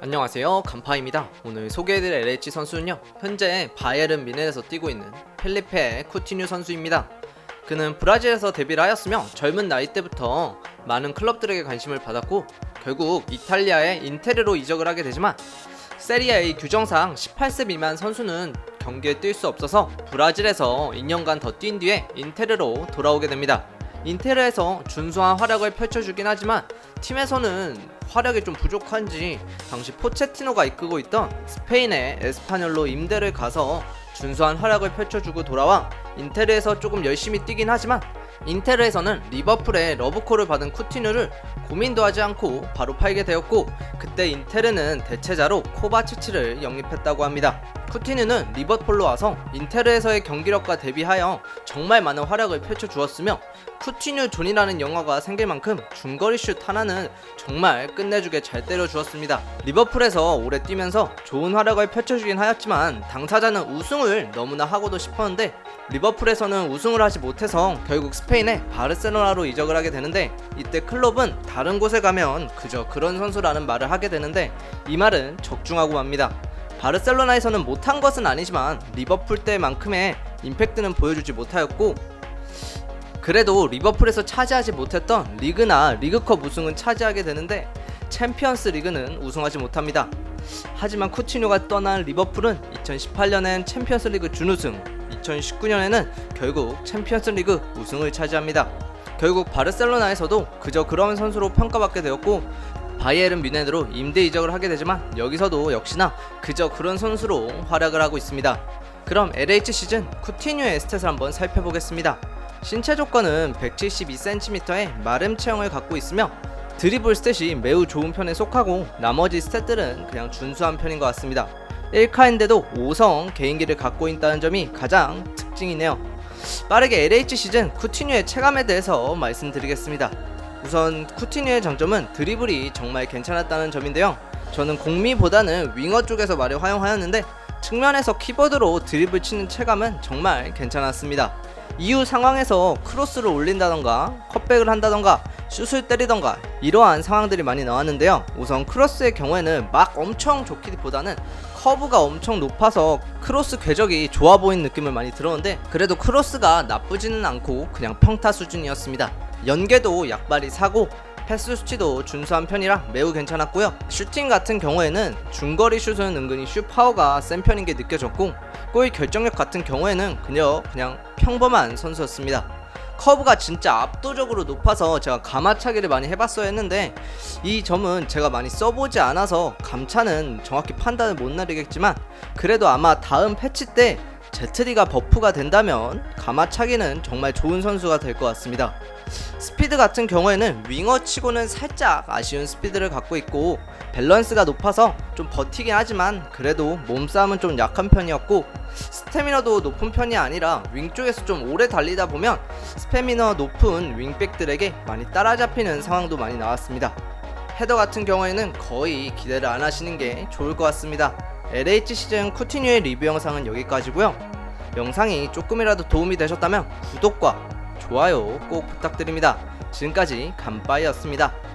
안녕하세요. 간파입니다. 오늘 소개해드릴 LH 선수는요 현재 바이에른 미넨에서 뛰고 있는 펠리페 쿠티뉴 선수입니다. 그는 브라질에서 데뷔를 하였으며 젊은 나이 때부터 많은 클럽들에게 관심을 받았고 결국 이탈리아의 인테르로 이적을 하게 되지만 세리아의 규정상 18세 미만 선수는 경기에 뛸 수 없어서 브라질에서 2년간 더 뛴 뒤에 인테르로 돌아오게 됩니다 인테르에서 준수한 활약을 펼쳐주긴 하지만 팀에서는 활약이 좀 부족한지 당시 포체티노가 이끌고 있던 스페인의 에스파뇰로 임대를 가서 준수한 활약을 펼쳐주고 돌아와 인테르에서 조금 열심히 뛰긴 하지만 인테르에서는 리버풀의 러브콜을 받은 쿠티뉴를 고민도 하지 않고 바로 팔게 되었고 그때 인테르는 대체자로 코바치치를 영입했다고 합니다. 쿠티뉴는 리버풀로 와서 인테르에서의 경기력과 대비하여 정말 많은 활약을 펼쳐주었으며 쿠티뉴 존이라는 영화가 생길 만큼 중거리 슛 하나는 정말 끝내주게 잘 때려주었습니다. 리버풀에서 오래 뛰면서 좋은 활약을 펼쳐주긴 하였지만 당사자는 우승을 너무나 하고도 싶었는데 리버풀에서는 우승을 하지 못해서 결국 스페인의 바르셀로나로 이적을 하게 되는데 이때 클럽은 다른 곳에 가면 그저 그런 선수라는 말을 하게 되는데 이 말은 적중하고 맙니다. 바르셀로나에서는 못한 것은 아니지만 리버풀 때만큼의 임팩트는 보여주지 못하였고 그래도 리버풀에서 차지하지 못했던 리그나 리그컵 우승은 차지하게 되는데 챔피언스 리그는 우승하지 못합니다. 하지만 쿠티뉴가 떠난 리버풀은 2018년엔 챔피언스 리그 준우승, 2019년에는 결국 챔피언스 리그 우승을 차지합니다. 결국 바르셀로나에서도 그저 그런 선수로 평가받게 되었고 바이에른 뮌헨으로 임대 이적을 하게 되지만 여기서도 역시나 그저 그런 선수로 활약을 하고 있습니다. 그럼 LH 시즌 쿠티뉴의 스탯을 한번 살펴보겠습니다. 신체 조건은 172cm의 마름 체형을 갖고 있으며 드리블 스탯이 매우 좋은 편에 속하고 나머지 스탯들은 그냥 준수한 편인 것 같습니다. 1카인데도 5성 개인기를 갖고 있다는 점이 가장 특징이네요. 빠르게 LH 시즌 쿠티뉴의 체감에 대해서 말씀드리겠습니다. 우선 쿠티뉴의 장점은 드리블이 정말 괜찮았다는 점인데요. 저는 공미보다는 윙어 쪽에서 말을 활용하였는데 측면에서 키보드로 드리블 치는 체감은 정말 괜찮았습니다. 이후 상황에서 크로스를 올린다던가 컷백을 한다던가 슛을 때리던가 이러한 상황들이 많이 나왔는데요. 우선 크로스의 경우에는 막 엄청 좋기보다는 커브가 엄청 높아서 크로스 궤적이 좋아 보이는 느낌을 많이 들었는데 그래도 크로스가 나쁘지는 않고 그냥 평타 수준이었습니다. 연계도 약발이 사고 패스 수치도 준수한 편이라 매우 괜찮았고요. 슈팅 같은 경우에는 중거리 슛은 은근히 슛 파워가 센 편인 게 느껴졌고 골 결정력 같은 경우에는 그냥 그냥 평범한 선수였습니다. 커브가 진짜 압도적으로 높아서 제가 가마차기를 많이 해봤어야 했는데 이 점은 제가 많이 써보지 않아서 감차는 정확히 판단을 못 내리겠지만 그래도 아마 다음 패치 때 제트리가 버프가 된다면 가마차기는 정말 좋은 선수가 될 것 같습니다. 스피드 같은 경우에는 윙어치고는 살짝 아쉬운 스피드를 갖고 있고 밸런스가 높아서 좀 버티긴 하지만 그래도 몸싸움은 좀 약한 편이었고 스태미너도 높은 편이 아니라 윙 쪽에서 좀 오래 달리다 보면 스태미너 높은 윙백들에게 많이 따라잡히는 상황도 많이 나왔습니다. 헤더 같은 경우에는 거의 기대를 안 하시는 게 좋을 것 같습니다. LH 시즌 쿠티뉴의 리뷰 영상은 여기까지고요. 영상이 조금이라도 도움이 되셨다면 구독과 좋아요 꼭 부탁드립니다. 지금까지 감빠이였습니다.